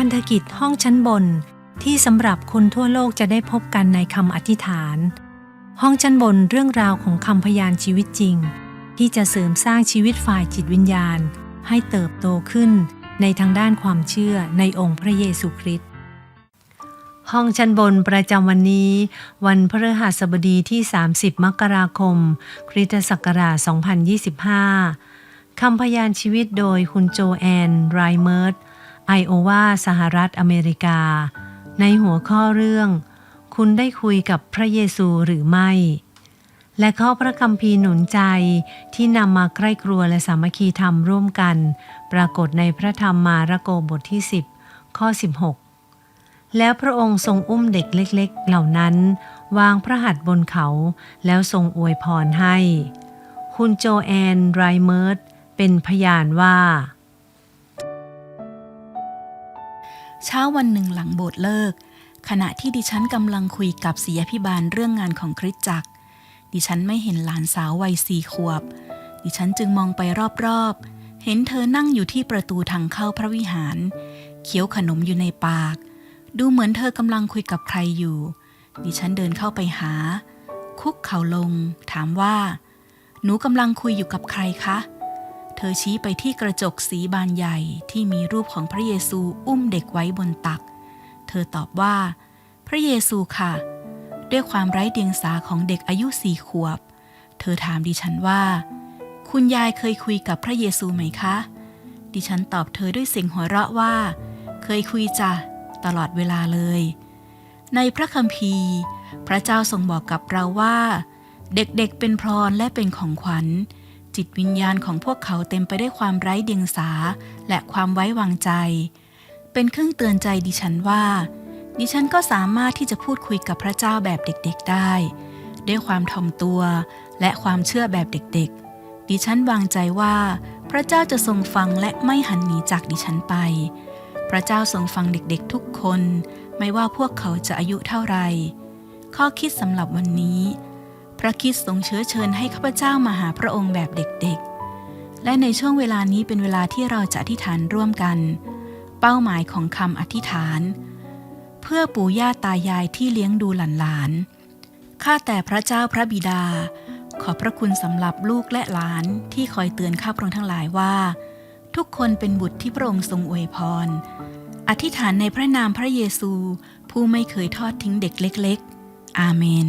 พันธกิจห้องชั้นบน ที่สำหรับคนทั่วโลกจะได้พบกันในคำอธิษฐาน ห้องชั้นบนเรื่องราวของคำพยานชีวิตจริง ที่จะเสริมสร้างชีวิตฝ่ายจิตวิญญาณ ให้เติบโตขึ้นในทางด้านความเชื่อในองค์พระเยซูคริสต์ห้องชั้นบนประจำวันนี้ วันพฤหัสบดีที่ 30 มกราคม คริสตศักราช 2025 คำพยานชีวิตโดยคุณโจแอนไรเมิร์ด ไอโอวาสหรัฐอเมริกา ในหัวข้อเรื่อง คุณได้คุยกับพระเยซูหรือไม่ และข้อพระคัมภีร์หนุนใจที่นำมาใกล้ครัวและสามัคคีธรรมร่วมกัน ปรากฏในพระธรรมมาระโกบทที่ 10 ข้อ 16 แล้วพระองค์ทรงอุ้มเด็กเล็กๆ เหล่านั้น วางพระหัตถ์บนเขาแล้วทรงอวยพรให้ คุณโจแอนไรเมิร์ดเป็นพยานว่า เช้าวันหนึ่งหลังโบสถ์เลิก ขณะที่ดิฉันกำลังคุยกับศิยพิบาลเรื่องงานของคริสตจักร ดิฉันไม่เห็นหลานสาววัยสี่ขวบ ดิฉันจึงมองไปรอบๆ เห็นเธอนั่งอยู่ที่ประตูทางเข้าพระวิหาร เคี้ยวขนมอยู่ในปาก ดูเหมือนเธอกำลังคุยกับใครอยู่ ดิฉันเดินเข้าไปหา คุกเข่าลง ถามว่า หนูกำลังคุยอยู่กับใครคะเเธอชี้ไปที่กระจกสีบานใหญ่ที่มีรูปของพระเยซูอุ้มเด็กไว้บนตัก เธอตอบว่า พระเยซูค่ะ ด้วยความไร้เดียงสาของเด็กอายุสี่ขวบ เธอถามดิฉันว่า คุณยายเคยคุยกับพระเยซูไหมคะ ดิฉันตอบเธอด้วยเสียงหัวเราะว่า เคยคุยจ้ะตลอดเวลาเลย ในพระคัมภีร์ พระเจ้าทรงบอกกับเราว่า เด็กๆเป็นพรและเป็นของขวัญ จิตวิญญาณของพวกเขาเต็มไปด้วยความไร้เดียงสา และความไว้วางใจ เป็นเครื่องเตือนใจดิฉันว่า ดิฉันก็สามารถที่จะพูดคุยกับพระเจ้าแบบเด็กๆได้ ด้วยความถ่อมตัวและความเชื่อแบบเด็กๆ ดิฉันวางใจว่า พระเจ้าจะทรงฟังและไม่หันหนีจากดิฉันไป พระเจ้าทรงฟังเด็กๆทุกคน ไม่ว่าพวกเขาจะอายุเท่าไหร่ข้อคิดสำหรับวันนี้ ระคิดทรงเชื้อเชิญให้ข้าพเจ้ามาหาพระองค์แบบเด็กๆ และในช่วงเวลานี้เป็นเวลาที่เราจะอธิษฐานร่วมกัน เป้าหมายของคำอธิษฐาน เพื่อปู่ย่าตายายที่เลี้ยงดูหลานๆ ข้าแต่พระเจ้าพระบิดา ขอพระคุณสำหรับลูกและหลานที่คอยเตือนข้าพระองค์ทั้งหลายว่า ทุกคนเป็นบุตรที่พระองค์ทรงอวยพร อธิษฐานในพระนามพระเยซู ผู้ไม่เคยทอดทิ้งเด็กเล็ก ๆ อาเมน